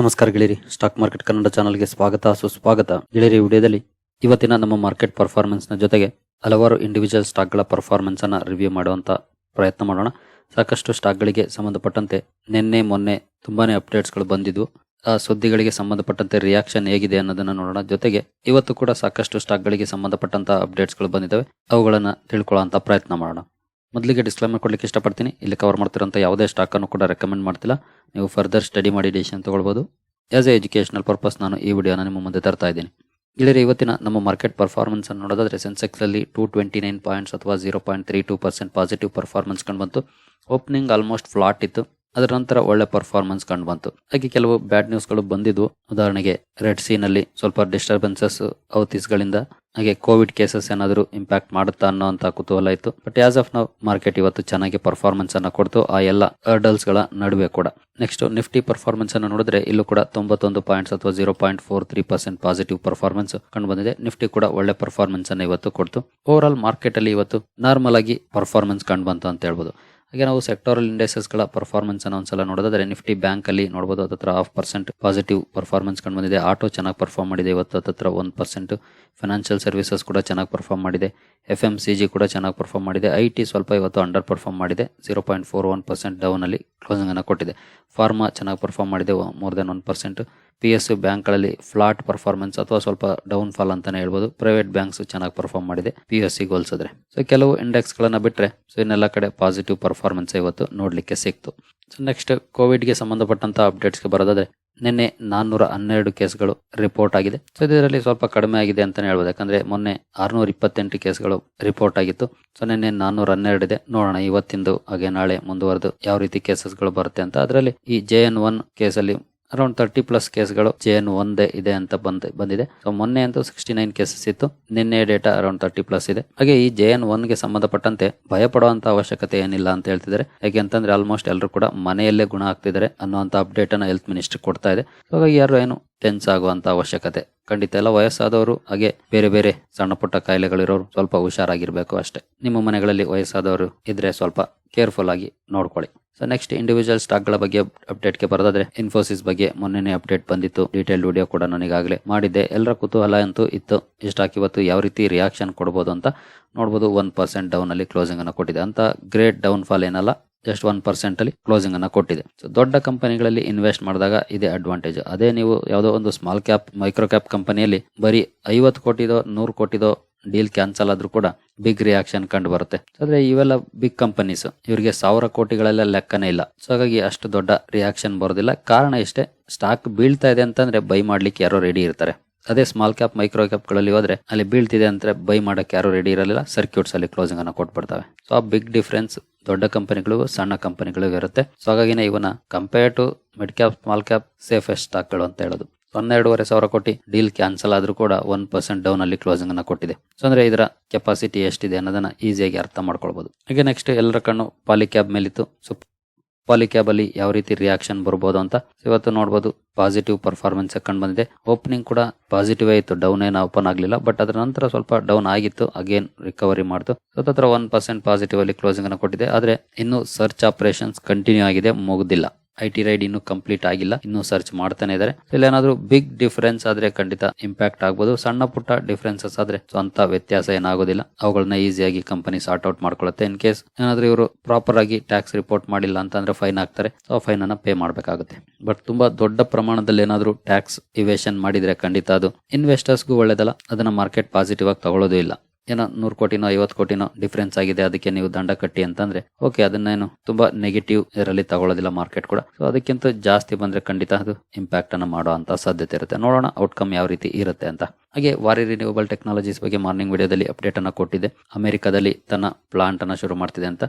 ನಮಸ್ಕಾರ ಗೆಳೆಯರಿ. Stock market Kannada ಚಾನಲ್ಗೆ ಸ್ವಾಗತ, ಸುಸ್ವಾಗತ. ಗೆಳೆಯರಿ, ವಿಡಿಯೋದಲ್ಲಿ ಇವತ್ತಿನ ನಮ್ಮ ಮಾರ್ಕೆಟ್ ಪರ್ಫಾರ್ಮೆನ್ಸ್ನ ಜೊತೆಗೆ ಹಲವಾರು ಇಂಡಿವಿಜುವಲ್ ಸ್ಟಾಕ್ಗಳ ಪರ್ಫಾರ್ಮೆನ್ಸನ್ನು ರಿವ್ಯೂ ಮಾಡುವಂಥ ಪ್ರಯತ್ನ ಮಾಡೋಣ. ಸಾಕಷ್ಟು ಸ್ಟಾಕ್ಗಳಿಗೆ ಸಂಬಂಧಪಟ್ಟಂತೆ ನಿನ್ನೆ, ಮೊನ್ನೆ ತುಂಬಾನೇ ಅಪ್ಡೇಟ್ಸ್ಗಳು ಬಂದಿದ್ವು. ಆ ಸುದ್ದಿಗಳಿಗೆ ಸಂಬಂಧಪಟ್ಟಂತೆ ರಿಯಾಕ್ಷನ್ ಹೇಗಿದೆ ಅನ್ನೋದನ್ನ ನೋಡೋಣ. ಜೊತೆಗೆ ಇವತ್ತು ಕೂಡ ಸಾಕಷ್ಟು ಸ್ಟಾಕ್ಗಳಿಗೆ ಸಂಬಂಧಪಟ್ಟಂತ ಅಪ್ಡೇಟ್ಸ್ಗಳು ಬಂದಿದ್ದಾವೆ. ಅವುಗಳನ್ನ ತಿಳ್ಕೊಳ್ಳೋಂತ ಪ್ರಯತ್ನ ಮಾಡೋಣ. ಮೊದಲಿಗೆ ಡಿಸ್ಕ್ಲೈಮರ್ ಕೊಡಲಿಕ್ಕೆ ಇಷ್ಟಪಡ್ತೀನಿ. ಇಲ್ಲಿ ಕವರ್ ಮಾಡ್ತಿರೋಂಥ ಯಾವುದೇ ಸ್ಟಾಕನ್ನು ಕೂಡ ರೆಕಮೆಂಡ್ ಮಾಡ್ತಿಲ್ಲ. ನೀವು ಫರ್ದರ್ ಸ್ಟಡಿ ಮಾಡಿ ಡಿಸಿಷನ್ ತೊಗೊಳ್ಬೋದು. ಆ್ಯಸ್ ಎ ಎಜುಕೇಷನಲ್ ಪರ್ಪಸ್ ನಾನು ಈ ವಿಡಿಯೋನ ನಿಮ್ಮ ಮುಂದೆ ತರ್ತಾ ಇದ್ದೀನಿ. ಇಲ್ಲಿರಿ ಇವತ್ತಿನ ನಮ್ಮ ಮಾರ್ಕೆಟ್ ಪರ್ಫಾರ್ಮೆನ್ಸ್ ಅನ್ನು ನೋಡೋದಾದ್ರೆ ಸೆನ್ಸೆಕ್ಸ್ ಅಲ್ಲಿ ಟೂ ಟ್ವೆಂಟಿ ನೈನ್ ಪಾಯಿಂಟ್ಸ್ ಅಥವಾ zero point three two percent positive performance ಕಂಡು ಬಂತು. ಓಪನಿಂಗ್ ಆಲ್ಮೋಸ್ಟ್ ಫ್ಲಾಟ್ ಇತ್ತು. ಅದರ ನಂತರ ಒಳ್ಳೆ ಪರ್ಫಾರ್ಮೆನ್ಸ್ ಕಂಡು ಬಂತು. ಹಾಗೆ ಕೆಲವು ಬ್ಯಾಡ್ ನ್ಯೂಸ್ಗಳು ಬಂದಿದ್ವು. ಉದಾಹರಣೆಗೆ ರೆಡ್ ಸೀನಲ್ಲಿ ಸ್ವಲ್ಪ ಡಿಸ್ಟರ್ಬೆನ್ಸಸ್ ಗಳಿಂದ ಹಾಗೆ ಕೋವಿಡ್ ಕೇಸಸ್ ಏನಾದರೂ ಇಂಪ್ಯಾಕ್ಟ್ ಮಾಡುತ್ತಾ ಅನ್ನೋಂಥ ಕುತೂಹಲ ಇತ್ತು. ಬಟ್ ಆಸ್ ಆಫ್ ನಾವು ಮಾರ್ಕೆಟ್ ಇವತ್ತು ಚೆನ್ನಾಗಿ ಪರ್ಫಾರ್ಮೆನ್ಸ್ ಅನ್ನು ಕೊಡ್ತು. ಆ ಎಲ್ಲ ಹರ್ಡಲ್ಸ್ಗಳ ನಡುವೆ ಕೂಡ. ನೆಕ್ಸ್ಟ್ ನಿಫ್ಟಿ ಪರ್ಫಾರ್ಮೆನ್ಸ್ ಅನ್ನು ನೋಡಿದ್ರೆ ಇಲ್ಲೂ ಕೂಡ ತೊಂಬತ್ತೊಂದು ಪಾಯಿಂಟ್ಸ್ ಅಥವಾ zero point four three percent positive performance ಕಂಡು ಬಂದಿದೆ. ನಿಫ್ಟಿ ಕೂಡ ಒಳ್ಳೆ ಪರ್ಫಾರ್ಮೆನ್ಸ್ ಅನ್ನು ಇವತ್ತು ಕೊಡ್ತು. ಓವರ್ ಆಲ್ ಮಾರ್ಕೆಟ್ ಅಲ್ಲಿ ಇವತ್ತು ನಾರ್ಮಲ್ ಆಗಿ ಪರ್ಫಾರ್ಮೆನ್ಸ್ ಕಂಡು ಬಂತು ಅಂತ ಹೇಳ್ಬೋದು. ಹಾಗೆ ನಾವು ಸೆಕ್ಟೋರಲ್ ಇಂಡೆಕ್ಸಸ್ಗಳ ಪರ್ಫಾರ್ಮೆನ್ಸ್ ಅನ್ನು ಒಂದ್ಸಲ ನೋಡೋದಾದ್ರೆ ನಿಫ್ಟಿ ಬ್ಯಾಂಕ್ ಅಲ್ಲಿ ನೋಡಬಹುದು ಹತ್ರ ಹಾಫ್ ಪರ್ಸೆಂಟ್ ಪಾಸಿಟಿವ್ ಪರ್ಫಾರ್ಮೆನ್ಸ್ ಕಂಡು ಬಂದಿದೆ. ಆಟೋ ಚೆನ್ನಾಗಿ ಪರ್ಫಾರ್ಮ್ ಮಾಡಿದೆ ಇವತ್ತು ಹತ್ರ ಒಂದ್ ಪರ್ಸೆಂಟ್ ಫೈನಾನ್ಷಿಯಲ್ ಸರ್ವಿಸಸ್ ಕೂಡ ಚೆನ್ನಾಗಿ ಪರ್ಫಾರ್ಮ್ ಮಾಡಿದೆ. ಎಫ್ ಎಂ ಸಿ ಜಿ ಕೂಡ ಚೆನ್ನಾಗಿ ಪರ್ಫಾರ್ಮ್ ಮಾಡಿದೆ. ಐ ಟಿ ಸ್ವಲ್ಪ ಇವತ್ತು ಅಂಡರ್ ಪರ್ಫಾರ್ಮ್ ಮಾಡಿದೆ. Zero point four one percent down ಅಲ್ಲಿ ಕ್ಲೋಸಿಂಗ್ ಅನ್ನು ಕೊಟ್ಟಿದೆ. ಫಾರ್ಮಾ ಚೆನ್ನಾಗಿ ಪರ್ಫಾರ್ಮ್ ಮಾಡಿದೆ more than one percent P S ಬ್ಯಾಂಕ್ಗಳಲ್ಲಿ ಫ್ಲಾಟ್ ಪರ್ಫಾರ್ಮೆನ್ಸ್ ಅಥವಾ ಸ್ವಲ್ಪ ಡೌನ್ ಫಾಲ್ ಅಂತಾನೆ ಹೇಳ್ಬೋದು. ಪ್ರೈವೇಟ್ ಬ್ಯಾಂಕ್ಸ್ ಚೆನ್ನಾಗಿ ಪರ್ಫಾರ್ಮ್ ಮಾಡಿದೆ. ಪಿ ಎಸ್ ಸಿ ಹೋಲಿಸಿದ್ರೆ. ಸೊ ಕೆಲವು ಇಂಡೆಕ್ಸ್ ಗಳನ್ನ ಬಿಟ್ಟರೆ ಸೊ ಇನ್ನೆಲ್ಲ ಕಡೆ ಪಾಸಿಟಿವ್ ಪರ್ಫಾರ್ಮೆನ್ಸ್ ಇವತ್ತು ನೋಡಲಿಕ್ಕೆ ಸಿಕ್ತು. ಸೊ ನೆಕ್ಸ್ಟ್ ಕೋವಿಡ್ಗೆ ಸಂಬಂಧಪಟ್ಟಂತ ಅಪ್ಡೇಟ್ಸ್ಗೆ ಬರೋದಾದ್ರೆ, ನಿನ್ನೆ ನಾನ್ನೂರ ಹನ್ನೆರಡು ಕೇಸ್ಗಳು ರಿಪೋರ್ಟ್ ಆಗಿದೆ. ಸೊ ಇದರಲ್ಲಿ ಸ್ವಲ್ಪ ಕಡಿಮೆ ಆಗಿದೆ ಅಂತಾನೆ ಹೇಳ್ಬೋದು. ಯಾಕಂದ್ರೆ ಮೊನ್ನೆ ಆರುನೂರ ಇಪ್ಪತ್ತೆಂಟು ಕೇಸ್ಗಳು ರಿಪೋರ್ಟ್ ಆಗಿತ್ತು. ಸೊ ನಿನ್ನೆ ನಾನ್ನೂರ ಹನ್ನೆರಡು ಇದೆ. ನೋಡೋಣ ಇವತ್ತಿಂದು ಹಾಗೆ ನಾಳೆ ಮುಂದುವರೆದು ಯಾವ ರೀತಿ ಕೇಸಸ್ಗಳು ಬರುತ್ತೆ ಅಂತ. ಅದರಲ್ಲಿ ಈ ಜೆ ಎನ್ ಒನ್ ಕೇಸಲ್ಲಿ ಅರೌಂಡ್ ತರ್ಟಿ ಪ್ಲಸ್ ಕೇಸ್ಗಳು ಜೆ ಎನ್ ಒಂದೇ ಇದೆ ಅಂತ ಬಂದ್ ಬಂದಿದೆ. ಸೊ ಮೊನ್ನೆ ಅಂತೂ ಸಿಕ್ಸ್ಟಿ ನೈನ್ ಕೇಸಸ್ ಇತ್ತು. ನಿನ್ನೆ ಡೇಟಾ ಅರೌಂಡ್ ತರ್ಟಿ ಪ್ಲಸ್ ಇದೆ. ಹಾಗೆ ಈ ಜೆ ಎನ್ ಒನ್ಗೆ ಸಂಬಂಧಪಟ್ಟಂತೆ ಭಯ ಪಡುವಂತ ಅವಶ್ಯಕತೆ ಏನಿಲ್ಲ ಅಂತ ಹೇಳ್ತಿದ್ದಾರೆ. ಯಾಕೆ ಅಂತಂದ್ರೆ ಆಲ್ಮೋಸ್ಟ್ ಎಲ್ಲರೂ ಕೂಡ ಮನೆಯಲ್ಲೇ ಗುಣ ಆಗ್ತಿದ್ದಾರೆ ಅನ್ನುವಂತ ಅಪ್ಡೇಟ್ ಅನ್ನ ಹೆಲ್ತ್ ಮಿನಿಸ್ಟರ್ ಕೊಡ್ತಾ ಇದೆ. ಸೊ ಹಾಗಾಗಿ ಯಾರು ಏನು ಟೆನ್ಸ್ ಆಗುವಂಥ ಅವಶ್ಯಕತೆ. ಖಂಡಿತ ಎಲ್ಲ ವಯಸ್ಸಾದವರು, ಹಾಗೆ ಬೇರೆ ಬೇರೆ ಸಣ್ಣ ಪುಟ್ಟ ಕಾಯಿಲೆಗಳಿರೋರು ಸ್ವಲ್ಪ ಹುಷಾರಾಗಿರಬೇಕು ಅಷ್ಟೇ. ನಿಮ್ಮ ಮನೆಗಳಲ್ಲಿ ವಯಸ್ಸಾದವರು ಇದ್ರೆ ಸ್ವಲ್ಪ ಕೇರ್ಫುಲ್ ಆಗಿ ನೋಡ್ಕೊಳ್ಳಿ. ಸೊ ನೆಕ್ಸ್ಟ್ ಇಂಡಿವಿಜುವಲ್ ಸ್ಟಾಕ್ಗಳ ಬಗ್ಗೆ ಅಪ್ಡೇಟ್ಗೆ ಬರೋದಾದ್ರೆ ಇನ್ಫೋಸಿಸ್ ಬಗ್ಗೆ ಮೊನ್ನೆನೇ ಅಪ್ಡೇಟ್ ಬಂದಿತ್ತು. ಡೀಟೇಲ್ ವಿಡಿಯೋ ಕೂಡ ನನಗಾಗಲೇ ಮಾಡಿದ್ದೆ. ಎಲ್ಲರ ಕುತೂಹಲ ಅಂತೂ ಇತ್ತು. ಈ ಸ್ಟಾಕ್ ಇವತ್ತು ಯಾವ ರೀತಿ ರಿಯಾಕ್ಷನ್ ಕೊಡ್ಬೋದು ಅಂತ ನೋಡ್ಬೋದು. ಒನ್ ಪರ್ಸೆಂಟ್ ಡೌನಲ್ಲಿ ಕ್ಲೋಸಿಂಗನ್ನು ಕೊಟ್ಟಿದೆ. ಅಂತ ಗ್ರೇಟ್ ಡೌನ್ ಫಾಲ್ ಏನಲ್ಲ ಜಸ್ಟ್ ಒನ್ ಪರ್ಸೆಂಟ್ ಅಲ್ಲಿ ಕ್ಲೋಸಿಂಗ್ ಅನ್ನ ಕೊಟ್ಟಿದೆ. ಸೊ ದೊಡ್ಡ ಕಂಪನಿಗಳಲ್ಲಿ ಇನ್ವೆಸ್ಟ್ ಮಾಡಿದಾಗ ಇದೆ ಅಡ್ವಾಂಟೇಜ್ ಅದೇ ನೀವು ಯಾವುದೋ ಒಂದು ಸ್ಮಾಲ್ ಕ್ಯಾಪ್ ಮೈಕ್ರೋ ಕ್ಯಾಪ್ ಕಂಪನಿಯಲ್ಲಿ ಬರೀ ಐವತ್ತು ಕೋಟಿದೋ, ನೂರು ಕೋಟಿದೋ ಡೀಲ್ ಕ್ಯಾನ್ಸಲ್ ಆದ್ರೂ ಕೂಡ ಬಿಗ್ ರಿಯಾಕ್ಷನ್ ಕಂಡು ಬರುತ್ತೆ. ಆದ್ರೆ ಇವೆಲ್ಲ ಬಿಗ್ ಕಂಪನೀಸ್ ಇವರಿಗೆ ಸಾವಿರ ಕೋಟಿಗಳೆಲ್ಲ ಲೆಕ್ಕನೇ ಇಲ್ಲ. ಸೊ ಹಾಗಾಗಿ ಅಷ್ಟು ದೊಡ್ಡ ರಿಯಾಕ್ಷನ್ ಬರೋದಿಲ್ಲ. ಕಾರಣ ಇಷ್ಟೇ ಸ್ಟಾಕ್ ಬೀಳ್ತಾ ಇದೆ ಅಂತಂದ್ರೆ ಬೈ ಮಾಡ್ಲಿಕ್ಕೆ ಯಾರೋ ರೆಡಿ ಇರ್ತಾರೆ. ಅದೇ ಸ್ಮಾಲ್ ಕ್ಯಾಪ್ ಮೈಕ್ರೋ ಕ್ಯಾಪ್ಗಳಲ್ಲಿ ಹೋದ್ರೆ ಅಲ್ಲಿ ಬೀಳ್ತಿದೆ ಅಂದ್ರೆ ಬೈ ಮಾಡಕ್ಕೆ ಯಾರು ರೆಡಿ ಇರಲಿಲ್ಲ. ಸರ್ಕ್ಯೂಟ್ಸ್ ಅಲ್ಲಿ ಕ್ಲೋಸಿಂಗ್ ಅನ್ನ ಕೊಟ್ಬಿಡ್ತವೆ. ಸೊ ಆ ಬಿಗ್ ಡಿಫ್ರೆನ್ಸ್ ದೊಡ್ಡ ಕಂಪನಿಗಳು ಸಣ್ಣ ಕಂಪನಿಗಳಿಗೂ ಇರುತ್ತೆ. ಸೊ ಹಾಗಾಗಿನೇ ಇವನ compare to mid cap small cap safest ಸ್ಟಾಕ್ಗಳು ಅಂತ ಹೇಳೋದು. ಹನ್ನೆರಡೂವರೆ ಸಾವಿರ ಕೋಟಿ ಡೀಲ್ ಕ್ಯಾನ್ಸಲ್ ಆದರೂ ಕೂಡ ಒನ್ ಪರ್ಸೆಂಟ್ ಡೌನ್ ಅಲ್ಲಿ ಕ್ಲೋಸಿಂಗ್ ಅನ್ನು ಕೊಟ್ಟಿದೆ. ಸೊ ಅಂದ್ರೆ ಇದರ ಕೆಪಾಸಿಟಿ ಎಷ್ಟಿದೆ ಅನ್ನೋದನ್ನ ಈಸಿಯಾಗಿ ಅರ್ಥ ಮಾಡ್ಕೊಳ್ಬಹುದು ಹಾಗೆ ನೆಕ್ಸ್ಟ್ ಎಲ್ಲರ ಕಣ್ಣು ಪಾಲಿಕ್ಯಾಬ್ ಮೇಲಿತ್ತು. ಸೊ ಪಾಲಿಕ್ಯಾಬ್ ಯಾವ ರೀತಿ ರಿಯಾಕ್ಷನ್ ಬರ್ಬೋದು ಅಂತ ಇವತ್ತು ನೋಡಬಹುದು ಪಾಸಿಟಿವ್ ಪರ್ಫಾರ್ಮೆನ್ಸ್ ಕಂಡು ಬಂದಿದೆ. ಓಪನಿಂಗ್ ಕೂಡ ಪಾಸಿಟಿವ್ ಆಯಿತು. ಡೌನ್ ಏನು ಓಪನ್ ಆಗಲಿಲ್ಲ. ಬಟ್ ಅದರ ನಂತರ ಸ್ವಲ್ಪ ಡೌನ್ ಆಗಿತ್ತು. ಅಗೇನ್ ರಿಕವರಿ ಮಾಡ್ತು. ಸೊ ಹತ್ರ ಒನ್ ಪರ್ಸೆಂಟ್ ಪಾಸಿಟಿವ್ ಅಲ್ಲಿ ಕ್ಲೋಸಿಂಗ್ ಅನ್ನು ಕೊಟ್ಟಿದೆ. ಆದ್ರೆ ಇನ್ನು ಸರ್ಚ್ ಆಪರೇಷನ್ಸ್ ಕಂಟಿನ್ಯೂ ಆಗಿದೆ. ಮುಗುದಿಲ್ಲ. ಐ ಟಿ ರೈಡ್ ಇನ್ನು ಕಂಪ್ಲೀಟ್ ಆಗಿಲ್ಲ. ಇನ್ನು ಸರ್ಚ್ ಮಾಡ್ತಾನೆ ಇದ್ದಾರೆ ಇಲ್ಲೇನಾದ್ರೂ ಬಿಗ್ ಡಿಫರೆನ್ಸ್ ಆದ್ರೆ ಖಂಡಿತ ಇಂಪ್ಯಾಕ್ಟ್ ಆಗ್ಬೋದು. ಸಣ್ಣ ಪುಟ್ಟ ಡಿಫರೆನ್ಸಸ್ ಆದ್ರೆ ಸ್ವಂತ ವ್ಯತ್ಯಾಸ ಏನಾಗೋದಿಲ್ಲ. ಅವುಗಳನ್ನ ಈಸಿಯಾಗಿ ಕಂಪನಿ ಸಾರ್ಟ್ ಔಟ್ ಮಾಡ್ಕೊಳ್ಳುತ್ತೆ ಇನ್ ಕೇಸ್ ಏನಾದ್ರೂ ಇವರು ಪ್ರಾಪರ್ ಆಗಿ ಟ್ಯಾಕ್ಸ್ ರಿಪೋರ್ಟ್ ಮಾಡಿಲ್ಲ ಅಂತಂದ್ರೆ ಫೈನ್ ಹಾಕ್ತಾರೆ ಸೊ ಫೈನ್ ಅನ್ನ ಪೇ ಮಾಡಬೇಕಾಗುತ್ತೆ. ಬಟ್ ತುಂಬಾ ದೊಡ್ಡ ಪ್ರಮಾಣದಲ್ಲಿ ಏನಾದ್ರು ಟ್ಯಾಕ್ಸ್ ಇವೇಶನ್ ಮಾಡಿದ್ರೆ ಖಂಡಿತ ಅದು ಇನ್ವೆಸ್ಟರ್ಸ್ಗೂ ಒಳ್ಳೇದಲ್ಲ. ಅದನ್ನ ಮಾರ್ಕೆಟ್ ಪಾಸಿಟಿವ್ ಆಗಿ ತಗೊಳ್ಳೋದು ಇಲ್ಲ. ಏನೋ ನೂರು ಕೋಟಿನೋ ಐವತ್ತು ಕೋಟಿನೋ ಡಿಫ್ರೆನ್ಸ್ ಆಗಿದೆ, ಅದಕ್ಕೆ ನೀವು ದಂಡ ಕಟ್ಟಿ ಅಂತಂದ್ರೆ ಓಕೆ ಅದನ್ನೇನು ತುಂಬಾ ನೆಗೆಟಿವ್ ಇದರಲ್ಲಿ ತಗೊಳ್ಳೋದಿಲ್ಲ ಮಾರ್ಕೆಟ್ ಕೂಡ. ಸೊ ಅದಕ್ಕಿಂತ ಜಾಸ್ತಿ ಬಂದ್ರೆ ಖಂಡಿತ ಅದು ಇಂಪ್ಯಾಕ್ಟ್ ಅನ್ನು ಮಾಡೋ ಅಂತ ಸಾಧ್ಯತೆ ಇರುತ್ತೆ. ನೋಡೋಣ ಔಟ್ಕಮ್ ಯಾವ ರೀತಿ ಇರುತ್ತೆ ಅಂತ. ಹಾಗೆ ವಾರಿ ರಿನ್ಯೂವಬಲ್ ಟೆಕ್ನಾಲಜೀಸ್ ಬಗ್ಗೆ ಮಾರ್ನಿಂಗ್ ವಿಡಿಯೋದಲ್ಲಿ ಅಪ್ಡೇಟ್ ಅನ್ನ ಕೊಟ್ಟಿದೆ. ಅಮೆರಿಕದಲ್ಲಿ ತನ್ನ ಪ್ಲಾಂಟ್ ಅನ್ನ ಶುರು ಮಾಡ್ತಿದೆ ಅಂತ.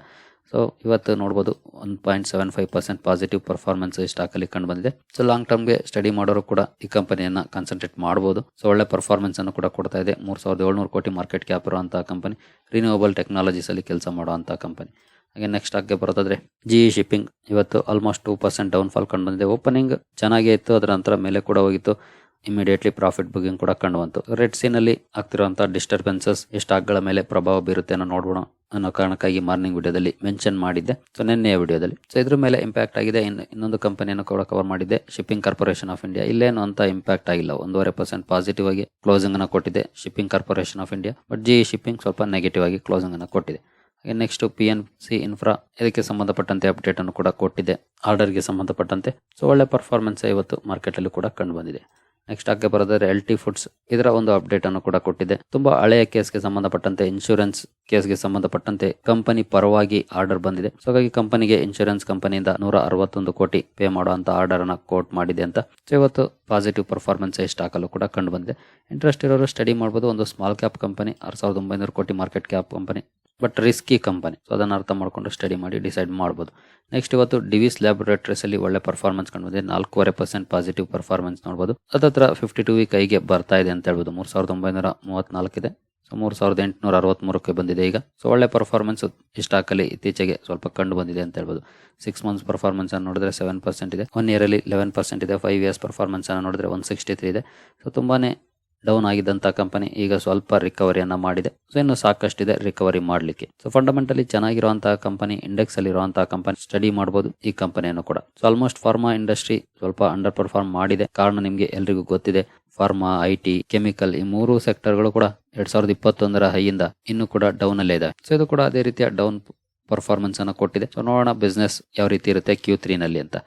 ಸೊ ಇವತ್ತು ನೋಡ್ಬೋದು one point seven five percent positive performance ಈ ಸ್ಟಾಕ್ ಅಲ್ಲಿ ಕಂಡು ಬಂದಿದೆ. ಸೊ ಲಾಂಗ್ ಟರ್ಮ್ಗೆ ಸ್ಟಡಿ ಮಾಡೋರು ಕೂಡ ಈ ಕಂಪನಿಯನ್ನ ಕಾನ್ಸಂಟ್ರೇಟ್ ಮಾಡಬಹುದು ಸೊ ಒಳ್ಳೆ ಪರ್ಫಾರ್ಮೆನ್ಸ್ ಅನ್ನು ಕೂಡ ಕೊಡ್ತಾ ಇದೆ. ಮೂರ್ ಸಾವಿರದ ಏಳ್ನೂರು ಕೋಟಿ ಮಾರ್ಕೆಟ್ ಕ್ಯಾಪ್ ಇರುವಂತಹ ಕಂಪನಿ ರಿನ್ಯೂವಬಲ್ ಟೆಕ್ನಾಲಜೀಸ್ ಅಲ್ಲಿ ಕೆಲಸ ಮಾಡುವಂಥ ಕಂಪನಿ ಹಾಗೆ ನೆಕ್ಸ್ಟ್ ಆಗಿ ಬರೋದಾದ್ರೆ ಜಿ ಶಿಪ್ಪಿಂಗ್ ಇವತ್ತು almost two percent down fall ಕಂಡು ಬಂದಿದೆ. ಓಪನಿಂಗ್ ಚೆನ್ನಾಗೇ ಇತ್ತು. ಅದರ ನಂತರ ಮೇಲೆ ಕೂಡ ಹೋಗಿತ್ತು. ಇಮಿಡಿಯೇಟ್ಲಿ ಪ್ರಾಫಿಟ್ ಬುಕಿಂಗ್ ಕೂಡ ಕಂಡು ಬಂತು. ರೆಡ್ ಸೀನಲ್ಲಿ ಆಗ್ತಿರುವಂತಹ ಡಿಸ್ಟರ್ಬೆನ್ಸಸ್ ಈ ಸ್ಟಾಕ್ಗಳ ಮೇಲೆ ಪ್ರಭಾವ ಬೀರುತ್ತೆ ಅನ್ನೋ ನೋಡೋಣ ಅನ್ನೋ ಕಾರಣಕ್ಕಾಗಿ ಮಾರ್ನಿಂಗ್ ವಿಡಿಯೋದಲ್ಲಿ ಮೆನ್ಷನ್ ಮಾಡಿದ್ದೆ. ಸೊ ನಿನ್ನೆಯ ವಿಡಿಯೋದಲ್ಲಿ. ಸೊ ಇದ್ರ ಮೇಲೆ ಇಂಪ್ಯಾಕ್ಟ್ ಆಗಿದೆ. ಇನ್ನು ಇನ್ನೊಂದು ಕಂಪನಿಯನ್ನು ಕೂಡ ಕವರ್ ಮಾಡಿದ್ದೆ. ಶಿಪ್ಪಿಂಗ್ ಕಾರ್ಪೊರೇಷನ್ ಆಫ್ ಇಂಡಿಯಾ ಇಲ್ಲೇನು ಅಂತ ಇಂಪ್ಯಾಕ್ಟ್ ಆಗಿಲ್ಲ. ಒಂದೂವರೆ ಪರ್ಸೆಂಟ್ ಪಾಸಿಟಿವ್ ಆಗಿ ಕ್ಲೋಸಿಂಗ್ ಅನ್ನು ಕೊಟ್ಟಿದೆ shipping corporation of India but G shipping ಸ್ವಲ್ಪ ನೆಗೆಟಿವ್ ಆಗಿ ಕ್ಲೋಸಿಂಗ್ ಅನ್ನು ಕೊಟ್ಟಿದೆ. Next P N C infra ಇದಕ್ಕೆ ಸಂಬಂಧಪಟ್ಟಂತೆ ಅಪ್ಡೇಟ್ ಅನ್ನು ಕೂಡ ಕೊಟ್ಟಿದೆ. ಆರ್ಡರ್ಗೆ ಸಂಬಂಧಪಟ್ಟಂತೆ. ಸೊ ಒಳ್ಳೆ ಪರ್ಫಾರ್ಮೆನ್ಸ್ ಇವತ್ತು ಮಾರ್ಕೆಟಲ್ಲಿ ಕೂಡ ಕಂಡು ಬಂದಿದೆ. ನೆಕ್ಸ್ಟ್ ಆಗಿ ಬರೋದಾದ್ರೆ ಎಲ್ ಟಿ ಫುಡ್ಸ್ ಇದರ ಒಂದು ಅಪ್ಡೇಟ್ ಅನ್ನು ಕೂಡ ಕೊಟ್ಟಿದೆ. ತುಂಬಾ ಹಳೆಯ ಕೇಸ್ಗೆ ಸಂಬಂಧಪಟ್ಟಂತೆ ಇನ್ಶೂರೆನ್ಸ್ ಕೇಸ್ಗೆ ಸಂಬಂಧಪಟ್ಟಂತೆ ಕಂಪನಿ ಪರವಾಗಿ ಆರ್ಡರ್ ಬಂದಿದೆ. ಸೊ ಹಾಗಾಗಿ ಕಂಪನಿಗೆ ಇನ್ಶೂರೆನ್ಸ್ ಕಂಪನಿಯಿಂದ ನೂರ ಅರವತ್ತೊಂದು ಕೋಟಿ ಪೇ ಮಾಡುವಂತ ಆರ್ಡರ್ ಅನ್ನ ಕೋಟ್ ಮಾಡಿದೆ ಅಂತ. ಸೊ ಇವತ್ತು ಪಾಸಿಟಿವ್ ಪರ್ಫಾರ್ಮೆನ್ಸ್ ಸ್ಟಾಕ್ ಅಲ್ಲೂ ಕೂಡ ಕಂಡು ಬಂದಿದೆ. ಇಂಟ್ರೆಸ್ಟ್ ಇರೋರು ಸ್ಟಡಿ ಮಾಡಬಹುದು ಒಂದು ಸ್ಮಾಲ್ ಕ್ಯಾಪ್ ಕಂಪನಿ ಆರ್ ಸಾವಿರದ ಒಂಬೈನೂರು ಕೋಟಿ market cap company but risky company so ಅದನ್ನು ಅರ್ಥ ಮಾಡಿಕೊಂಡು ಸ್ಟಡಿ ಮಾಡಿ ಡಿಸೈಡ್ ಮಾಡ್ಬೋದು. ನೆಕ್ಸ್ಟ್ ಇವತ್ತು ಡಿವಿಸ್ ಲ್ಯಾಬೊರೇಟರೀಸ್ ಅಲ್ಲಿ ಒಳ್ಳೆ ಪರ್ಫಾರ್ಮೆನ್ಸ್ ಕಂಡು ಬಂದಿದೆ ನಾಲ್ಕೂವರೆ ಪರ್ಸೆಂಟ್ ಪಾಸಿಟಿವ್ ಪರ್ಫಾರ್ಮೆನ್ಸ್ ನೋಡಬಹುದು ಹತ್ರ ಫಿಫ್ಟಿ ಟು ವೀಕ್ ಕೈಗೆ ಬರ್ತಾ ಇದೆ ಅಂತ ಹೇಳ್ಬೋದು. ಮೂರು ಸಾವಿರದ ಒಂಬೈನೂರ ಮೂವತ್ತ್ನಾಲ್ಕಿದೆ ಸೊ ಮೂರು ಸಾವಿರದ ಎಂಟುನೂರ ಅರವತ್ತ್ಮೂರಕ್ಕೆ ಬಂದಿದೆ ಈಗ. ಸೊ ಒಳ್ಳೆ ಪರ್ಫಾರ್ಮೆನ್ಸ್ ಈ ಇತ್ತೀಚೆಗೆ ಸ್ವಲ್ಪ ಕಂಡು ಬಂದಿದೆ ಅಂತ ಹೇಳ್ಬೋದು. ಸಿಕ್ಸ್ ಮಂತ್ಸ್ ಪರ್ಫಾರ್ಮೆನ್ಸ್ ಅನ್ನು ನೋಡಿದ್ರೆ ಸೆವೆನ್ ಪರ್ಸೆಂಟ್ ಇದೆ. ಒನ್ ಇಯರಲ್ಲಿ ಲೆವೆನ್ ಪರ್ಸೆಂಟ್ ಇದೆ. ಫೈವ್ ಇಯರ್ಸ್ ಪರ್ಫಾರ್ಮೆನ್ಸ್ ಅನ್ನು ನೋಡಿದ್ರೆ ಒನ್ ಸಿಕ್ಸ್ಟಿ ತ್ರೀ ಇದೆ. ಸೊ ತುಂಬಾನೇ ಡೌನ್ ಆಗಿದ್ದಂಥ ಕಂಪನಿ ಈಗ ಸ್ವಲ್ಪ ರಿಕವರಿಯನ್ನ ಮಾಡಿದೆ. ಸೊ ಇನ್ನು ಸಾಕಷ್ಟಿದೆ ರಿಕವರಿ ಮಾಡಲಿಕ್ಕೆ. ಸೊ ಫಂಡಮೆಂಟಲಿ ಚೆನ್ನಾಗಿರುವಂತಹ ಕಂಪನಿ ಇಂಡೆಕ್ಸ್ ಅಲ್ಲಿ ಇರುವಂತಹ ಕಂಪನಿ ಸ್ಟಡಿ ಮಾಡಬಹುದು ಈ ಕಂಪನಿಯನ್ನು ಕೂಡ. ಸೊ ಆಲ್ಮೋಸ್ಟ್ ಫಾರ್ಮಾ ಇಂಡಸ್ಟ್ರಿ ಸ್ವಲ್ಪ ಅಂಡರ್ ಪರ್ಫಾರ್ಮ್ ಮಾಡಿದೆ. ಕಾರಣ ನಿಮಗೆ ಎಲ್ರಿಗೂ ಗೊತ್ತಿದೆ ಫಾರ್ಮಾ ಐ ಟಿ ಕೆಮಿಕಲ್ ಈ ಮೂರು ಸೆಕ್ಟರ್ಗಳು ಕೂಡ ಎರಡ್ ಸಾವಿರದ ಇಪ್ಪತ್ತೊಂದರ ಹೈಯಿಂದ ಇನ್ನು ಕೂಡ ಡೌನ್ ಅಲ್ಲೇ ಇದೆ. ಸೊ ಇದು ಕೂಡ ಅದೇ ರೀತಿಯ ಡೌನ್ ಪರ್ಫಾರ್ಮೆನ್ಸ್ ಅನ್ನು ಕೊಟ್ಟಿದೆ. ಸೊ ನೋಡೋಣ ಬಿಸ್ನೆಸ್ ಯಾವ ರೀತಿ ಇರುತ್ತೆ ಕ್ಯೂ ತ್ರೀನಲ್ಲಿ ಅಂತ.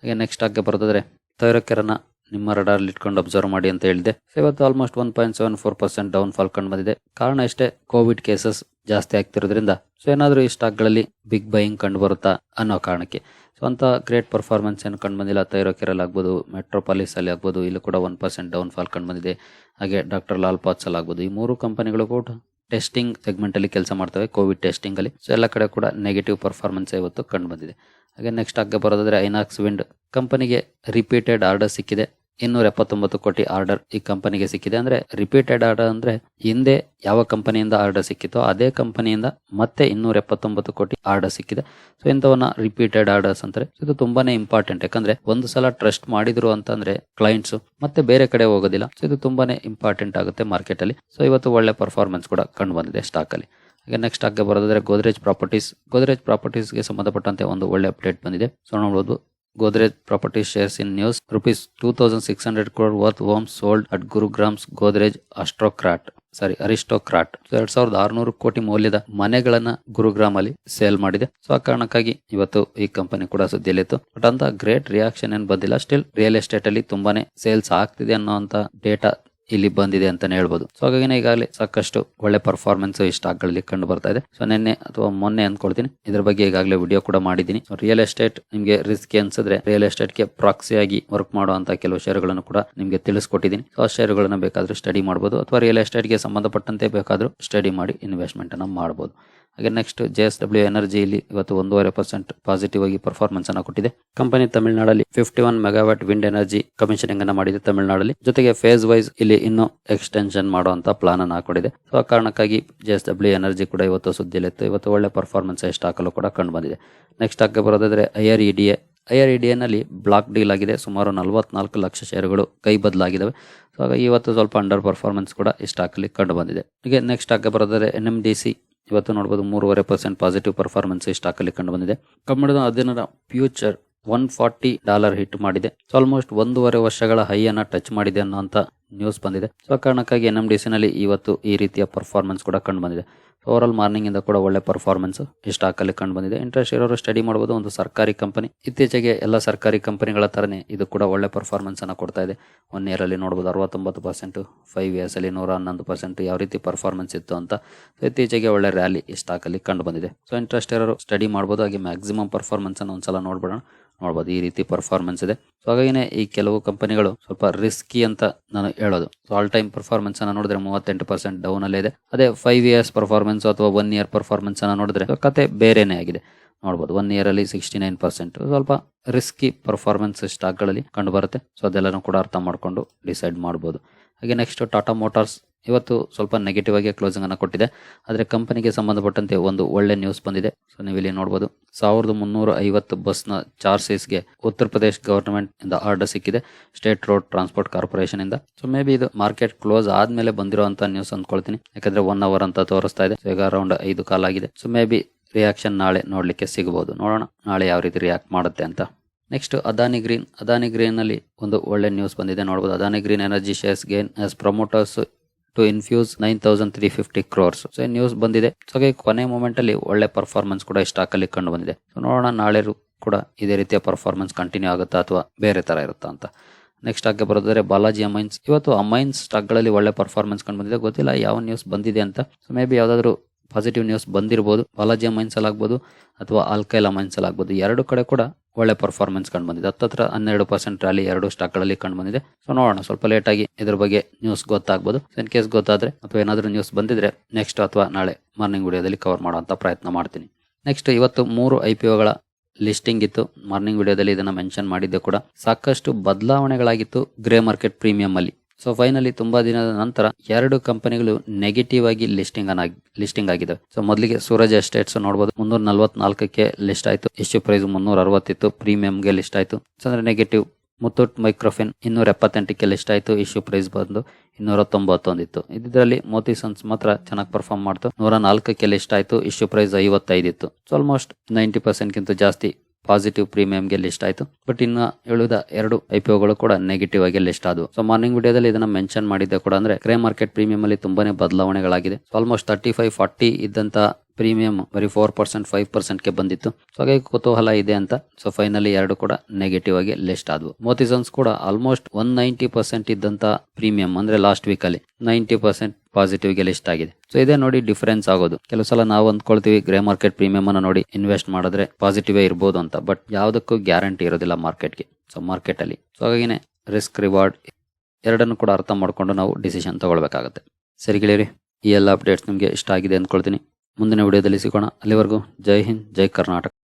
ಹಾಗೆ ನೆಕ್ಸ್ಟ್ ಆಗಿ ಬರೋದಾದ್ರೆ ತೈರಕೆರನ್ನ ನಿಮ್ಮ ರಡಾರ್ ಇಟ್ಕೊಂಡು ಅಬ್ಸರ್ವ್ ಮಾಡಿ ಅಂತ ಹೇಳಿದೆ. ಇವತ್ತು almost one point seven four percent down fall ಕಂಡು ಬಂದಿದೆ. ಕಾರಣ ಇಷ್ಟೇ ಕೋವಿಡ್ ಕೇಸಸ್ ಜಾಸ್ತಿ ಆಗ್ತಿರೋದ್ರಿಂದ. ಸೊ ಏನಾದರೂ ಈ ಸ್ಟಾಕ್ಗಳಲ್ಲಿ ಬಿಗ್ ಬೈಯಿಂಗ್ ಕಂಡು ಬರುತ್ತಾ ಅನ್ನೋ ಕಾರಣಕ್ಕೆ. ಸೊ ಅಂತ ಗ್ರೇಟ್ ಪರ್ಫಾರ್ಮೆನ್ಸ್ ಏನು ಕಂಡು ಬಂದಿಲ್ಲ. ತೈರೋಕೆರಲ್ ಆಗ್ಬೋದು ಮೆಟ್ರೋಪಾಲಿಸ್ ಅಲ್ಲಿ ಆಗ್ಬೋದು, ಇಲ್ಲಿ ಕೂಡ ಒನ್ ಪರ್ಸೆಂಟ್ ಡೌನ್ ಫಾಲ್ ಕಂಡು ಬಂದಿದೆ. ಹಾಗೆ ಡಾಕ್ಟರ್ ಲಾಲ್ ಪಾತ್ಸ್ ಅಲ್ಲಿ ಆಗ್ಬೋದು. ಈ ಮೂರು ಕಂಪನಿಗಳು ಕೂಡ ಟೆಸ್ಟಿಂಗ್ ಸೆಗ್ಮೆಂಟ್ ಅಲ್ಲಿ ಕೆಲಸ ಮಾಡ್ತವೆ ಕೋವಿಡ್ ಟೆಸ್ಟಿಂಗ್ ಅಲ್ಲಿ. ಸೊ ಎಲ್ಲ ಕಡೆ ಕೂಡ ನೆಗೆಟಿವ್ ಪರ್ಫಾರ್ಮೆನ್ಸ್ ಇವತ್ತು ಕಂಡು ಬಂದಿದೆ. ಹಾಗೆ ನೆಕ್ಸ್ಟ್ ಆಗ ಬರೋದಾದ್ರೆ ಐನಾಕ್ಸ್ ವಿಂಡ್ ಕಂಪನಿಗೆ ರಿಪೀಟೆಡ್ ಆರ್ಡರ್ ಸಿಕ್ಕಿದೆ. ಇನ್ನೂರ ಎಪ್ಪತ್ತೊಂಬತ್ತು ಕೋಟಿ ಆರ್ಡರ್ ಈ ಕಂಪನಿಗೆ ಸಿಕ್ಕಿದೆ. ಅಂದ್ರೆ ರಿಪೀಟೆಡ್ ಆರ್ಡರ್ ಅಂದ್ರೆ ಹಿಂದೆ ಯಾವ ಕಂಪನಿಯಿಂದ ಆರ್ಡರ್ ಸಿಕ್ಕಿತೋ ಅದೇ ಕಂಪನಿಯಿಂದ ಮತ್ತೆ ಇನ್ನೂರ ಎಪ್ಪತ್ತೊಂಬತ್ತು ಕೋಟಿ ಆರ್ಡರ್ ಸಿಕ್ಕಿದೆ. ಸೊ ಇಂಥವನ್ನ ರಿಪೀಟೆಡ್ ಆರ್ಡರ್ಸ್ ಅಂತಾರೆ. ಇದು ತುಂಬಾನೇ ಇಂಪಾರ್ಟೆಂಟ್ ಯಾಕಂದ್ರೆ ಒಂದು ಸಲ ಟ್ರಸ್ಟ್ ಮಾಡಿದ್ರು ಅಂತಂದ್ರೆ ಕ್ಲೈಂಟ್ಸ್ ಮತ್ತೆ ಬೇರೆ ಕಡೆ ಹೋಗೋದಿಲ್ಲ. ಸೊ ಇದು ತುಂಬಾನೇ ಇಂಪಾರ್ಟೆಂಟ್ ಆಗುತ್ತೆ ಮಾರ್ಕೆಟ್ ಅಲ್ಲಿ. ಸೊ ಇವತ್ತು ಒಳ್ಳೆ ಪರ್ಫಾರ್ಮೆನ್ಸ್ ಕೂಡ ಕಂಡು ಬಂದಿದೆ ಸ್ಟಾಕ್ ಅಲ್ಲಿ. ಹಾಗೆ ನೆಕ್ಸ್ಟ್ ಆಗಿ ಬರೋದಾದ್ರೆ ಗೋದ್ರೇಜ್ ಪ್ರಾಪರ್ಟೀಸ್ ಗೋದ್ರೇಜ್ ಪ್ರಾಪರ್ಟೀಸ್ಗೆ ಸಂಬಂಧಪಟ್ಟಂತೆ ಒಂದು ಒಳ್ಳೆ ಅಪ್ಡೇಟ್ ಬಂದಿದೆ. ಸೊ ನೋಡಬಹುದು Godrej Property shares in news. Rupees 2600 crore worth homes sold at Gurugrams Godrej Astrocrat ಸಾರಿ ಅರಿಸ್ಟೋಕ್ರಾಟ್ ಎರಡ್ ಸಾವಿರದ ಆರುನೂರು ಕೋಟಿ ಮೌಲ್ಯದ ಮನೆಗಳನ್ನ ಗುರುಗ್ರಾಮ್ ಅಲ್ಲಿ ಸೇಲ್ ಮಾಡಿದೆ. ಸೊ ಆ ಕಾರಣಕ್ಕಾಗಿ ಇವತ್ತು ಈ ಕಂಪನಿ ಕೂಡ ಸುದ್ದಿಯಲ್ಲಿತ್ತು. ಬಟ್ ಅಂತ ಗ್ರೇಟ್ ರಿಯಾಕ್ಷನ್ ಏನ್ ಬಂದಿಲ್ಲ. ಸ್ಟಿಲ್ ರಿಯಲ್ ಎಸ್ಟೇಟ್ ಅಲ್ಲಿ ತುಂಬಾನೇ ಸೇಲ್ಸ್ ಆಗ್ತಿದೆ ಅನ್ನೋಂತ ಡೇಟಾ ಇಲ್ಲಿ ಬಂದಿದೆ ಅಂತಾನೆ ಹೇಳ್ಬೋದು. ಸೊ ಹಾಗಾಗಿ ಈಗಾಗಲೇ ಸಾಕಷ್ಟು ಒಳ್ಳೆ ಪರ್ಫಾರ್ಮೆನ್ಸ್ ಈ ಸ್ಟಾಕ್ಗಳಲ್ಲಿ ಕಂಡು ಬರ್ತಾ ಇದೆ. ಸೊ ನಿನ್ನೆ ಅಥವಾ ಮೊನ್ನೆ ಅಂದ್ಕೊಳ್ತೀನಿ. ಇದ್ರ ಬಗ್ಗೆ ಈಗಾಗಲೇ ವಿಡಿಯೋ ಕೂಡ ಮಾಡಿದ್ದೀನಿ. ರಿಯಲ್ ಎಸ್ಟೇಟ್ ನಿಮಗೆ ರಿಸ್ಕ್ ಅನ್ಸಿದ್ರೆ ರಿಯಲ್ ಎಸ್ಟೇಟ್ಗೆ ಪ್ರಾಕ್ಸಿ ಆಗಿ ವರ್ಕ್ ಮಾಡುವಂತ ಕೆಲವು ಷೇರುಗಳನ್ನು ಕೂಡ ನಿಮಗೆ ತಿಳಿಸ್ಕೊಟ್ಟಿದ್ದೀನಿ. ಸೊ ಆ ಶೇರುಗಳನ್ನ ಬೇಕಾದ್ರೆ ಸ್ಟಡಿ ಮಾಡಬಹುದು ಅಥವಾ ರಿಯಲ್ ಎಸ್ಟೇಟ್ಗೆ ಸಂಬಂಧಪಟ್ಟಂತೆ ಬೇಕಾದ್ರೂ ಸ್ಟಡಿ ಮಾಡಿ ಇನ್ವೆಸ್ಟ್ಮೆಂಟ್ ಅನ್ನ ಮಾಡಬಹುದು ಹಾಗೆ next J S W energy ಇಲ್ಲಿ ಇವತ್ತು ಒಂದೂವರೆ ಪರ್ಸೆಂಟ್ ಪಾಸಿಟಿವ್ ಆಗಿ ಪರ್ಫಾರ್ಮೆನ್ಸ್ ಅನ್ನು ಕೊಟ್ಟಿದೆ. ಕಂಪನಿ ತಮಿಳುನಾಡಲ್ಲಿ fifty one megawatt wind energy commissioning ಅನ್ನು ಮಾಡಿದೆ ತಮಿಳುನಾಡಲ್ಲಿ. ಜೊತೆಗೆ ಫೇಸ್ ವೈಸ್ ಇಲ್ಲಿ ಇನ್ನು ಎಕ್ಸ್ಟೆನ್ಷನ್ ಮಾಡುವಂತ ಪ್ಲಾನ್ ಅನ್ನು ಹಾಕೊಂಡಿದೆ. ಸೊ ಆ ಕಾರಣಕ್ಕಾಗಿ ಜೆ ಎಸ್ ಡಬ್ಲ್ಯೂ ಎನರ್ಜಿ ಕೂಡ ಇವತ್ತು ಸುದ್ದಿಯಲ್ಲಿತ್ತು. ಇವತ್ತು ಒಳ್ಳೆ ಪರ್ಫಾರ್ಮೆನ್ಸ್ ಹಾಕಲು ಕೂಡ ಕಂಡು ಬಂದಿದೆ. ನೆಕ್ಸ್ಟ್ ಆಗಿ ಬರೋದಾದ್ರೆ I R E D A I R E D ಎನಲ್ಲಿ block deal ಆಗಿದೆ. ಸುಮಾರು ನಲವತ್ನಾಲ್ಕು ಲಕ್ಷ ಶೇರುಗಳು ಕೈ ಬದಲಾಗಿದ್ದಾವೆ ಸೊ ಹಾಗಾಗಿ ಇವತ್ತು ಸ್ವಲ್ಪ ಅಂಡರ್ ಪರ್ಫಾರ್ಮೆನ್ಸ್ ಕೂಡ ಈ ಸ್ಟಾಕ್ ಅಲ್ಲಿ ಕಂಡು ಬಂದಿದೆ. ಹೀಗೆ ನೆಕ್ಸ್ಟ್ ಆಗಿ ಬರೋದಾದ್ರೆ ಎನ್ ಎಂ ಡಿ ಸಿ ಇವತ್ತು ನೋಡಬಹುದು ಮೂರುವರೆ ಪರ್ಸೆಂಟ್ ಪಾಸಿಟಿವ್ ಪರ್ಫಾರ್ಮೆನ್ಸ್ ಈ ಸ್ಟಾಕ್ ಅಲ್ಲಿ ಕಂಡು ಬಂದಿದೆ ಕಂಬಳದ ಅದನ್ನ future one forty dollar hit ಮಾಡಿದೆ. ಸೊ ಆಲ್ಮೋಸ್ಟ್ ಒಂದೂವರೆ ವರ್ಷಗಳ ಹೈ ಅನ್ನ ಟಚ್ ಮಾಡಿದೆ ಅನ್ನೋಂತ ನ್ಯೂಸ್ ಬಂದಿದೆ. ಸೊ ಕಾರಣಕ್ಕಾಗಿ ಎನ್ ಎಂ ಡಿ ಸಿ ನಲ್ಲಿ ಇವತ್ತು ಈ ರೀತಿಯ ಪರ್ಫಾರ್ಮೆನ್ಸ್ ಕೂಡ ಕಂಡು ಬಂದಿದೆ ಓವರ್ ಆಲ್ ಮಾರ್ನಿಂಗ್ ಇಂದ ಕೂಡ ಒಳ್ಳೆ ಪರ್ಫಾರ್ಮೆನ್ಸ್ ಈ ಸ್ಟಾಕ್ ಅಲ್ಲಿ ಕಂಡು ಬಂದಿದೆ. ಇಂಟ್ರೆಸ್ಟ್ ಇರೋರು ಸ್ಟಡಿ ಮಾಡಬಹುದು ಒಂದು ಸರ್ಕಾರಿ ಕಂಪನಿ ಇತ್ತೀಚೆಗೆ ಎಲ್ಲ ಸರ್ಕಾರಿ ಕಂಪನಿಗಳ ತರನೇ ಇದು ಕೂಡ ಒಳ್ಳೆ ಪರ್ಫಾರ್ಮೆನ್ಸ್ ಅನ್ನ ಕೊಡ್ತಾ ಇದೆ. ಒನ್ ಇಯರ್ ಅಲ್ಲಿ ನೋಡಬಹುದು ಅರವತ್ತೊಂಬತ್ತು ಪರ್ಸೆಂಟ್ ಫೈವ್ ಇಯರ್ಸ್ ಅಲ್ಲಿ ನೂರ ಹನ್ನೊಂದು ಪರ್ಸೆಂಟ್ ಯಾವ ರೀತಿ ಪರ್ಫಾರ್ಮೆನ್ಸ್ ಇತ್ತು ಅಂತ. ಇತ್ತೀಚೆಗೆ ಒಳ್ಳೆ ರ್ಯಾಲಿ ಈ ಸ್ಟಾಕ್ ಅಲ್ಲಿ ಕಂಡು ಬಂದಿದೆ. ಸೊ ಇಂಟ್ರೆಸ್ಟ್ ಇರೋರು ಸ್ಟಡಿ ಮಾಡಬಹುದು ಹಾಗೆ ಮ್ಯಾಕ್ಸಿಮಮ್ ಪರ್ಫಾರ್ಮೆನ್ಸ್ ಅನ್ನು ಒಂದ್ಸಲ ನೋಡ್ಬಿಡೋಣ. ನೋಡಬಹುದು ಈ ರೀತಿ ಪರ್ಫಾರ್ಮೆನ್ಸ್ ಇದೆ. ಸೊ ಹಾಗಾಗಿನೇ ಈ ಕೆಲವು ಕಂಪನಿಗಳು ಸ್ವಲ್ಪ ರಿಸ್ಕಿ ಅಂತ ನಾನು ಹೇಳೋದು. ಸೊ ಆಲ್ ಟೈಮ್ ಪರ್ಫಾರ್ಮೆನ್ಸ್ ಅನ್ನ ನೋಡಿದ್ರೆ ಮೂವತ್ತೆಂಟು ಪರ್ಸೆಂಟ್ ಡೌನ್ ಅಲ್ಲಿ ಇದೆ. ಅದೇ ಫೈವ್ ಇಯರ್ಸ್ ಪರ್ಫಾರ್ಮೆನ್ಸ್ ಅಥವಾ ಒನ್ ಇಯರ್ ಪರ್ಫಾರ್ಮೆನ್ಸ್ ಅನ್ನ ನೋಡಿದ್ರೆ ಕತೆ ಬೇರೆನೇ ಆಗಿದೆ. ನೋಡ್ಬೋದು ಒನ್ ಇಯರ್ ಅಲ್ಲಿ ಸಿಕ್ಸ್ಟಿ ನೈನ್ ಪರ್ಸೆಂಟ್ ಸ್ವಲ್ಪ ರಿಸ್ಕಿ ಪರ್ಫಾರ್ಮೆನ್ಸ್ ಸ್ಟಾಕ್ಗಳಲ್ಲಿ ಕಂಡು ಬರುತ್ತೆ. ಸೊ ಅದೆಲ್ಲನೂ ಕೂಡ ಅರ್ಥ ಮಾಡಿಕೊಂಡು ಡಿಸೈಡ್ ಮಾಡ್ಬೋದು. ಹಾಗೆ ನೆಕ್ಸ್ಟ್ ಟಾಟಾ ಮೋಟಾರ್ಸ್ ಇವತ್ತು ಸ್ವಲ್ಪ ನೆಗೆಟಿವ್ ಆಗಿ ಕ್ಲೋಸಿಂಗ್ ಅನ್ನು ಕೊಟ್ಟಿದೆ. ಆದರೆ ಕಂಪನಿಗೆ ಸಂಬಂಧಪಟ್ಟಂತೆ ಒಂದು ಒಳ್ಳೆ ನ್ಯೂಸ್ ಬಂದಿದೆ. ಸೊ ನೀವು ಇಲ್ಲಿ ನೋಡಬಹುದು ಸಾವಿರದ ಮುನ್ನೂರ ಐವತ್ತು ಬಸ್ನ ಚಾರ್ಸಸ್ಗೆ ಉತ್ತರ ಪ್ರದೇಶ್ ಗವರ್ನಮೆಂಟ್ ಇಂದ ಆರ್ಡರ್ ಸಿಕ್ಕಿದೆ. ಸ್ಟೇಟ್ ರೋಡ್ ಟ್ರಾನ್ಸ್ಪೋರ್ಟ್ ಕಾರ್ಪೊರೇಷನ್ ಇಂದ. ಸೊ ಮೇ ಬಿ ಇದು ಮಾರ್ಕೆಟ್ ಕ್ಲೋಸ್ ಆದ್ಮೇಲೆ ಬಂದಿರುವಂತ ನ್ಯೂಸ್ ಅಂದ್ಕೊಳ್ತೀನಿ. ಯಾಕಂದ್ರೆ ಒನ್ ಅವರ್ ಅಂತ ತೋರಿಸ್ತಾ ಇದೆ. ಈಗ ಅರೌಂಡ್ ಐದು ಕಾಲ ಆಗಿದೆ. ಸೊ ಮೇ ಬಿ ರಿಯಾಕ್ಷನ್ ನಾಳೆ ನೋಡ್ಲಿಕ್ಕೆ ಸಿಗಬಹುದು ನೋಡೋಣ ನಾಳೆ ಯಾವ ರೀತಿ ರಿಯಾಕ್ಟ್ ಮಾಡುತ್ತೆ ಅಂತ. Next Adani green Adani green ಅಲ್ಲಿ ಒಂದು ಒಳ್ಳೆ ನ್ಯೂಸ್ ಬಂದಿದೆ. ನೋಡಬಹುದು Adani green energy shares gain as promoters to infuse nine thousand three fifty crores so news ಬಂದಿದೆ. ಸೊ ಹಾಗೆ ಕೊನೆ ಮೂಮೆಂಟ್ ಅಲ್ಲಿ ಒಳ್ಳೆ ಪರ್ಫಾರ್ಮೆನ್ಸ್ ಕೂಡ ಸ್ಟಾಕ್ ಅಲ್ಲಿ ಕಂಡು ಬಂದಿದೆ. ಸೊ ನೋಡೋಣ ನಾಳೆ ಕೂಡ ಇದೇ ರೀತಿಯ ಪರ್ಫಾರ್ಮೆನ್ಸ್ ಕಂಟಿನ್ಯೂ ಆಗುತ್ತಾ ಅಥವಾ ಬೇರೆ ತರ ಇರುತ್ತಾ ಅಂತ. ನೆಕ್ಸ್ಟ್ ಆಗಿ ಬರೋದಾದ್ರೆ ಬಾಲಾಜಿ ಅಮೈನ್ಸ್. ಇವತ್ತು ಅಮೈನ್ಸ್ ಸ್ಟಾಕ್ಗಳಲ್ಲಿ ಒಳ್ಳೆ ಪರ್ಫಾರ್ಮೆನ್ಸ್ ಕಂಡು ಬಂದಿದೆ. ಗೊತ್ತಿಲ್ಲ ಯಾವ ನ್ಯೂಸ್ ಬಂದಿದೆ ಅಂತ. ಸೊ ಮೇ ಬಿ ಯಾವ್ದಾದ್ರು ಪಾಸಿಟಿವ್ ನ್ಯೂಸ್ ಬಂದಿರಬಹುದು ಬಾಲಾಜಿ ಅಮೈನ್ಸ್ ಅಲ್ಲಿ ಆಗ್ಬೋದು ಅಥವಾ ಆಲ್ಕೈಲ್ ಅಮೈನ್ಸ್ ಅಲ್ಲಿ ಆಗ್ಬೋದು. ಎರಡು ಕಡೆ ಕೂಡ ಒಳ್ಳೆ ಪರ್ಫಾರ್ಮೆನ್ಸ್ ಕಂಡು ಬಂದಿದೆ. ಹತ್ತತ್ರ ಹನ್ನೆರಡು ಪರ್ಸೆಂಟ್ ರ್ಯಾಲಿ ಎರಡು ಸ್ಟಾಕ್ಗಳಲ್ಲಿ ಕಂಡು ಬಂದಿದೆ. ಸೊ ನೋಡೋಣ. ಸ್ವಲ್ಪ ಲೇಟ್ ಆಗಿ ಇದ್ರ ಬಗ್ಗೆ ನ್ಯೂಸ್ ಗೊತ್ತಾಗ್ಬೋದು. ಇನ್ ಕೇಸ್ ಗೊತ್ತಾದ್ರೆ ಅಥವಾ ಏನಾದರೂ ನ್ಯೂಸ್ ಬಂದಿದ್ರೆ ನೆಕ್ಸ್ಟ್ ಅಥವಾ ನಾಳೆ ಮಾರ್ನಿಂಗ್ ವಿಡಿಯೋದಲ್ಲಿ ಕವರ್ ಮಾಡುವಂತ ಪ್ರಯತ್ನ ಮಾಡ್ತೀನಿ. ನೆಕ್ಸ್ಟ್ ಇವತ್ತು ಮೂರು ಐ ಪಿ ಒಗಳ ಲಿಸ್ಟಿಂಗ್ ಇತ್ತು. ಮಾರ್ನಿಂಗ್ ವಿಡಿಯೋದಲ್ಲಿ ಇದನ್ನ ಮೆನ್ಷನ್ ಮಾಡಿದ್ದೆ ಕೂಡ. ಸಾಕಷ್ಟು ಬದಲಾವಣೆಗಳಾಗಿತ್ತು ಗ್ರೇ ಮಾರ್ಕೆಟ್ ಪ್ರೀಮಿಯಂ ಅಲ್ಲಿ. ಸೊ ಫೈನಲಿ ತುಂಬಾ ದಿನದ ನಂತರ ಎರಡು ಕಂಪನಿಗಳು ನೆಗೆಟಿವ್ ಆಗಿ ಲಿಸ್ಟಿಂಗ್ ಅನ್ನ ಲಿಸ್ಟಿಂಗ್ ಆಗಿದೆ ಸೊ ಮೊದಲಿಗೆ ಸೂರಜ್ ಎಸ್ಟೇಟ್ಸ್ ನೋಡಬಹುದು ಮುನ್ನೂರ ನಲ್ವತ್ನಾಲ್ಕಕ್ಕೆ ಲಿಸ್ಟ್ ಆಯ್ತು. ಇಶ್ಯೂ ಪ್ರೈಸ್ ಮುನ್ನೂರ ಅರವತ್ತಿತ್ತು ಪ್ರೀಮಿಯಂಗೆ ಲಿಸ್ಟ್ ಆಯ್ತು. ಅಂದ್ರೆ ನೆಗೆಟಿವ್ ಮುತ್ತೂಟ್ ಮೈಕ್ರೋಫಿನ್ ಇನ್ನೂರ ಎಪ್ಪತ್ತೆಂಟಕ್ಕೆ ಲಿಸ್ಟ್ ಆಯ್ತು ಇಶ್ಯೂ ಪ್ರೈಸ್ ಬಂದು ಇನ್ನೂರ ತೊಂಬತ್ತೊಂದಿತ್ತು ಇದರಲ್ಲಿ ಮೋತಿ ಸನ್ಸ್ ಮಾತ್ರ ಚೆನ್ನಾಗಿ ಪರ್ಫಾರ್ಮ್ ಮಾಡ್ತು. ನೂರ ನಾಲ್ಕಕ್ಕೆ ಲಿಸ್ಟ್ ಆಯ್ತು ಇಶ್ಯೂ ಪ್ರೈಸ್ ಐವತ್ತೈದಿತ್ತು. ಸೊ ಆಲ್ಮೋಸ್ಟ್ ನೈಂಟಿ ಪರ್ಸೆಂಟ್ಗಿಂತ ಜಾಸ್ತಿ ಪಾಸಿಟಿವ್ ಪ್ರೀಮಿಯಂಗೆ ಲಿಸ್ಟ್ ಆಯ್ತು. ಬಟ್ ಇನ್ನು ಹೇಳಿದ ಎರಡು ಐ ಪಿ ಕೂಡ ನೆಗೆಟಿವ್ ಆಗಿ ಲಿಸ್ಟ್ ಆದವು. ಸೊ ಮಾರ್ನಿಂಗ್ ವಿಡಿಯೋದಲ್ಲಿ ಇದನ್ನ ಮೆನ್ಷನ್ ಮಾಡಿದ್ದೆ ಕೂಡ ಅಂದ್ರೆ ಕ್ರೇ ಮಾರ್ಕೆಟ್ ಪ್ರೀಮಿಯಂ ಅಲ್ಲಿ ತುಂಬಾನೇ ಬದಲಾವಣೆಗಳಾಗಿದೆ. ಆಲ್ಮೋಸ್ಟ್ ತರ್ಟಿ ಫೈವ್ ಫಾರ್ಟಿ ಇದ್ದಂತ ಪ್ರೀಮಿಯಂ ಬರೀ ಫೋರ್ ಪರ್ಸೆಂಟ್ ಫೈವ್ ಪರ್ಸೆಂಟ್ಗೆ ಬಂದಿತ್ತು. ಸೊ ಹಾಗಾಗಿ ಕುತೂಹಲ ಇದೆ ಅಂತ. ಸೊ ಫೈನಲಿ ಎರಡು ಕೂಡ ನೆಗೆಟಿವ್ ಆಗಿ ಲಿಸ್ಟ್ ಆದವು. ಮೋತಿಸನ್ಸ್ ಕೂಡ ಆಲ್ಮೋಸ್ಟ್ ಒನ್ ನೈಂಟಿ ಪರ್ಸೆಂಟ್ ಇದ್ದಂತ ಪ್ರೀಮಿಯಂ ಅಂದ್ರೆ ಲಾಸ್ಟ್ ವೀಕ್ ಅಲ್ಲಿ. ನೈಂಟಿ ಪರ್ಸೆಂಟ್ ಪಾಸಿಟಿವ್ಗೆ ಲಿಸ್ಟ್ ಆಗಿದೆ. ಸೊ ಇದೇ ನೋಡಿ ಡಿಫರೆನ್ಸ್ ಆಗೋದು. ಕೆಲವು ಸಲ ನಾವು ಅಂದ್ಕೊಳ್ತೀವಿ ಗ್ರೇ ಮಾರ್ಕೆಟ್ ಪ್ರೀಮಿಯಂ ಅನ್ನ ನೋಡಿ ಇನ್ವೆಸ್ಟ್ ಮಾಡಿದ್ರೆ ಪಾಸಿಟಿವ್ ಇರ್ಬೋದು ಅಂತ. ಬಟ್ ಯಾವುದಕ್ಕೂ ಗ್ಯಾರಂಟಿ ಇರೋದಿಲ್ಲ ಮಾರ್ಕೆಟ್ಗೆ ಸೊ ಮಾರ್ಕೆಟ್ ಅಲ್ಲಿ. ಸೊ ಹಾಗಾಗಿನೇ ರಿಸ್ಕ್ ರಿವಾರ್ಡ್ ಎರಡನ್ನು ಕೂಡ ಅರ್ಥ ಮಾಡ್ಕೊಂಡು ನಾವು ಡಿಸಿಷನ್ ತಗೊಳ್ಬೇಕಾಗುತ್ತೆ. ಸರಿ ಗೆಳೆಯರಿ, ಈ ಎಲ್ಲ ಅಪ್ಡೇಟ್ಸ್ ನಿಮಗೆ ಇಷ್ಟ ಆಗಿದೆ ಅಂದ್ಕೊಳ್ತೀನಿ. ಮುಂದಿನ ವಿಡಿಯೋದಲ್ಲಿ ಸಿಗೋಣ. ಅಲ್ಲಿವರೆಗೂ ಜೈ ಹಿಂದ್, ಜೈ ಕರ್ನಾಟಕ.